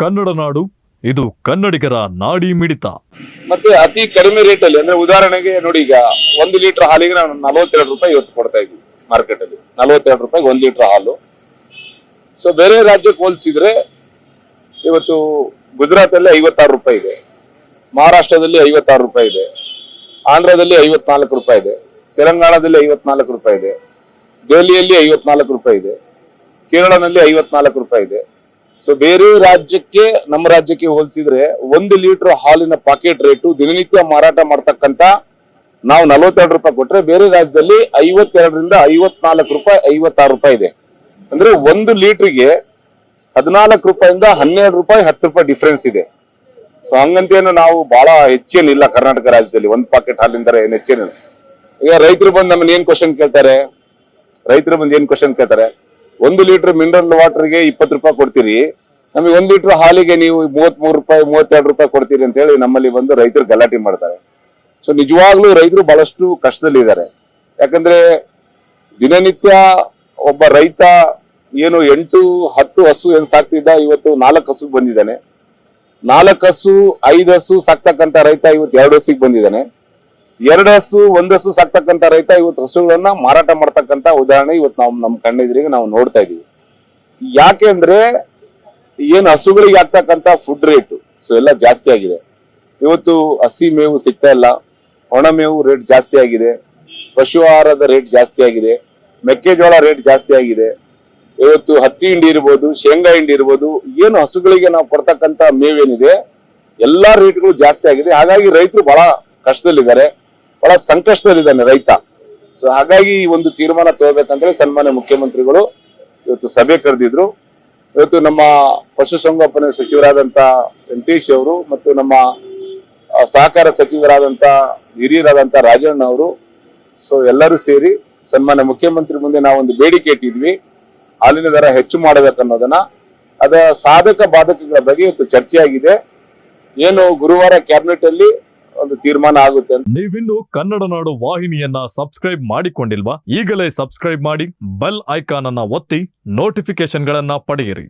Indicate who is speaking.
Speaker 1: ಕನ್ನಡ ನಾಡು, ಇದು ಕನ್ನಡಿಗರ ನಾಡಿ ಮಿಡಿತ.
Speaker 2: ಮತ್ತೆ ಅತಿ ಕಡಿಮೆ ರೇಟ್ ಅಲ್ಲಿ ಅಂದ್ರೆ ಉದಾಹರಣೆಗೆ ನೋಡಿ ಈಗ ಒಂದು ಲೀಟರ್ ಹಾಲಿಗೆ ನಾವು ನಲವತ್ತೆರಡು ರೂಪಾಯಿ ಇವತ್ತು ಕೊಡ್ತಾ ಇದ್ವಿ ಮಾರ್ಕೆಟ್ ಅಲ್ಲಿ ನಲವತ್ತೆರಡು ರೂಪಾಯಿ ಒಂದು ಲೀಟರ್ ಹಾಲು. ಸೊ ಬೇರೆ ರಾಜ್ಯಕ್ಕೆ ಹೋಲಿಸಿದ್ರೆ ಇವತ್ತು ಗುಜರಾತ್ ಅಲ್ಲಿ ಐವತ್ತಾರು ರೂಪಾಯಿ ಇದೆ. ಮಹಾರಾಷ್ಟ್ರದಲ್ಲಿ ಐವತ್ತಾರು ರೂಪಾಯಿ ಇದೆ. ಆಂಧ್ರದಲ್ಲಿ ಐವತ್ನಾಲ್ಕು ರೂಪಾಯಿ ಇದೆ. ತೆಲಂಗಾಣದಲ್ಲಿ ಐವತ್ನಾಲ್ಕು ರೂಪಾಯಿ ಇದೆ. ದೆಹಲಿಯಲ್ಲಿ ಐವತ್ನಾಲ್ಕು ರೂಪಾಯಿ ಇದೆ. ಕೇರಳನಲ್ಲಿ ಐವತ್ನಾಲ್ಕು ರೂಪಾಯಿ ಇದೆ. ಸೊ ಬೇರೆ ರಾಜ್ಯಕ್ಕೆ, ನಮ್ಮ ರಾಜ್ಯಕ್ಕೆ ಹೋಲಿಸಿದ್ರೆ ಒಂದು ಲೀಟರ್ ಹಾಲಿನ ಪಾಕೆಟ್ ರೇಟು ದಿನನಿತ್ಯ ಮಾರಾಟ ಮಾಡ್ತಕ್ಕಂತ ನಾವು ನಲವತ್ತೆರಡು ರೂಪಾಯಿ ಕೊಟ್ರೆ ಬೇರೆ ರಾಜ್ಯದಲ್ಲಿ ಐವತ್ತೆರಡರಿಂದ ಐವತ್ನಾಲ್ಕು ರೂಪಾಯಿ, ಐವತ್ತಾರು ರೂಪಾಯಿ ಇದೆ. ಅಂದ್ರೆ ಒಂದು ಲೀಟರ್ಗೆ ಹದಿನಾಲ್ಕು ರೂಪಾಯಿಂದ ಹನ್ನೆರಡು ರೂಪಾಯಿ, ಹತ್ತು ರೂಪಾಯಿ ಡಿಫ್ರೆನ್ಸ್ ಇದೆ. ಸೊ ಹಂಗಂತೇನು ನಾವು ಬಹಳ ಹೆಚ್ಚೇನಿಲ್ಲ ಕರ್ನಾಟಕ ರಾಜ್ಯದಲ್ಲಿ. ಒಂದು ಪಾಕೆಟ್ ಹಾಲಿಂದ ಏನು ಹೆಚ್ಚೇನಿಲ್ಲ. ಈಗ ರೈತರು ಬಂದು ನಮ್ಮನ್ನ ಏನ್ ಕ್ವಶನ್ ಕೇಳ್ತಾರೆ? ರೈತರು ಬಂದು ಏನ್ ಕ್ವಶನ್ ಕೇಳ್ತಾರೆ? ಒಂದು ಲೀಟರ್ ಮಿನರಲ್ ವಾಟರ್ಗೆ ಇಪ್ಪತ್ತು ರೂಪಾಯಿ ಕೊಡ್ತೀರಿ. ನಮಗೆ ಒಂದು ಲೀಟರ್ ಹಾಲಿಗೆ ನೀವು ಮೂವತ್ತ್ ಮೂರು ರೂಪಾಯಿ, ಮೂವತ್ತೆರಡು ರೂಪಾಯಿ ಕೊಡ್ತೀರಿ ಅಂತ ಹೇಳಿ ನಮ್ಮಲ್ಲಿ ಬಂದು ರೈತರು ಗಲಾಟೆ ಮಾಡ್ತಾರೆ. ಸೊ ನಿಜವಾಗ್ಲೂ ರೈತರು ಬಹಳಷ್ಟು ಕಷ್ಟದಲ್ಲಿದ್ದಾರೆ. ಯಾಕಂದ್ರೆ ದಿನನಿತ್ಯ ಒಬ್ಬ ರೈತ ಏನು ಎಂಟು, ಹತ್ತು ಹಸು ಏನ್ ಸಾಕ್ತಿದ್ದ, ಇವತ್ತು ನಾಲ್ಕು ಹಸು ಬಂದಿದ್ದಾನೆ. ನಾಲ್ಕು ಹಸು, ಐದು ಹಸು ಸಾಕ್ತಕ್ಕಂಥ ರೈತ ಇವತ್ತು ಎರಡು ಹಸಿಗೆ ಬಂದಿದ್ದಾನೆ. ಎರಡು ಹಸು, ಒಂದು ಹಸು ಸಾಕ್ತಕ್ಕಂತ ರೈತ ಇವತ್ತು ಹಸುಗಳನ್ನ ಮಾರಾಟ ಮಾಡ್ತಕ್ಕಂತ ಉದಾಹರಣೆ ಇವತ್ತು ನಾವು ನಮ್ಮ ಕಣ್ಣೆದುರಿಗೆ ನಾವು ನೋಡ್ತಾ ಇದೀವಿ. ಯಾಕೆ ಅಂದ್ರೆ ಏನು ಹಸುಗಳಿಗೆ ಆಗ್ತಕ್ಕಂತ ಫುಡ್ ರೇಟ್ ಸೊ ಎಲ್ಲ ಜಾಸ್ತಿ ಆಗಿದೆ. ಇವತ್ತು ಹಸಿ ಮೇವು ಸಿಗ್ತಾ ಇಲ್ಲ, ಒಣ ಮೇವು ರೇಟ್ ಜಾಸ್ತಿ ಆಗಿದೆ, ಪಶು ಆಹಾರದ ರೇಟ್ ಜಾಸ್ತಿ ಆಗಿದೆ, ಮೆಕ್ಕೆಜೋಳ ರೇಟ್ ಜಾಸ್ತಿ ಆಗಿದೆ. ಇವತ್ತು ಹತ್ತಿ ಹಿಂಡಿ ಇರ್ಬೋದು, ಶೇಂಗಾ ಹಿಂಡಿ ಇರ್ಬೋದು, ಏನು ಹಸುಗಳಿಗೆ ನಾವು ಕೊಡ್ತಕ್ಕಂತ ಮೇವೇನಿದೆ, ಎಲ್ಲಾ ರೇಟ್ಗಳು ಜಾಸ್ತಿ ಆಗಿದೆ. ಹಾಗಾಗಿ ರೈತರು ಬಹಳ ಕಷ್ಟದಲ್ಲಿದ್ದಾರೆ. ಬಹಳ ಸಂಕಷ್ಟದಲ್ಲಿದ್ದಾನೆ ರೈತ. ಸೊ ಹಾಗಾಗಿ ಈ ಒಂದು ತೀರ್ಮಾನ ತಗೋಬೇಕಂದ್ರೆ ಸನ್ಮಾನ್ಯ ಮುಖ್ಯಮಂತ್ರಿಗಳು ಇವತ್ತು ಸಭೆ ಕರೆದಿದ್ರು. ಇವತ್ತು ನಮ್ಮ ಪಶುಸಂಗೋಪನೆ ಸಚಿವರಾದಂತ ವೆಂಕಟೇಶ್ ಅವರು ಮತ್ತು ನಮ್ಮ ಸಹಕಾರ ಸಚಿವರಾದಂತ ಹಿರಿಯರಾದಂತ ರಾಜಣ್ಣ ಅವರು, ಸೊ, ಎಲ್ಲರೂ ಸೇರಿ ಸನ್ಮಾನ್ಯ ಮುಖ್ಯಮಂತ್ರಿ ಮುಂದೆ ನಾವು ಒಂದು ಬೇಡಿಕೆ ಇಟ್ಟಿದ್ವಿ. ಹಾಲಿನ ದರ ಹೆಚ್ಚು ಮಾಡಬೇಕನ್ನೋದನ್ನ. ಅದರ ಸಾಧಕ ಬಾಧಕಗಳ ಬಗ್ಗೆ ಇವತ್ತು ಚರ್ಚೆಯಾಗಿದೆ. ಏನು ಗುರುವಾರ ಕ್ಯಾಬಿನೆಟ್ ಅಲ್ಲಿ ಒಂದು ತೀರ್ಮಾನ ಆಗುತ್ತೆ
Speaker 1: ನೀವಿನ್ನು ಕನ್ನಡ ನಾಡು ವಾಹಿನಿಯನ್ನ ಸಬ್ಸ್ಕ್ರೈಬ್ ಮಾಡಿಕೊಂಡಿಲ್ವಾ ಈಗಲೇ ಸಬ್ಸ್ಕ್ರೈಬ್ ಮಾಡಿ ಬೆಲ್ ಐಕಾನ್ ಅನ್ನ ಒತ್ತಿ ನೋಟಿಫಿಕೇಶನ್ಗಳನ್ನ ಪಡೆಯಿರಿ.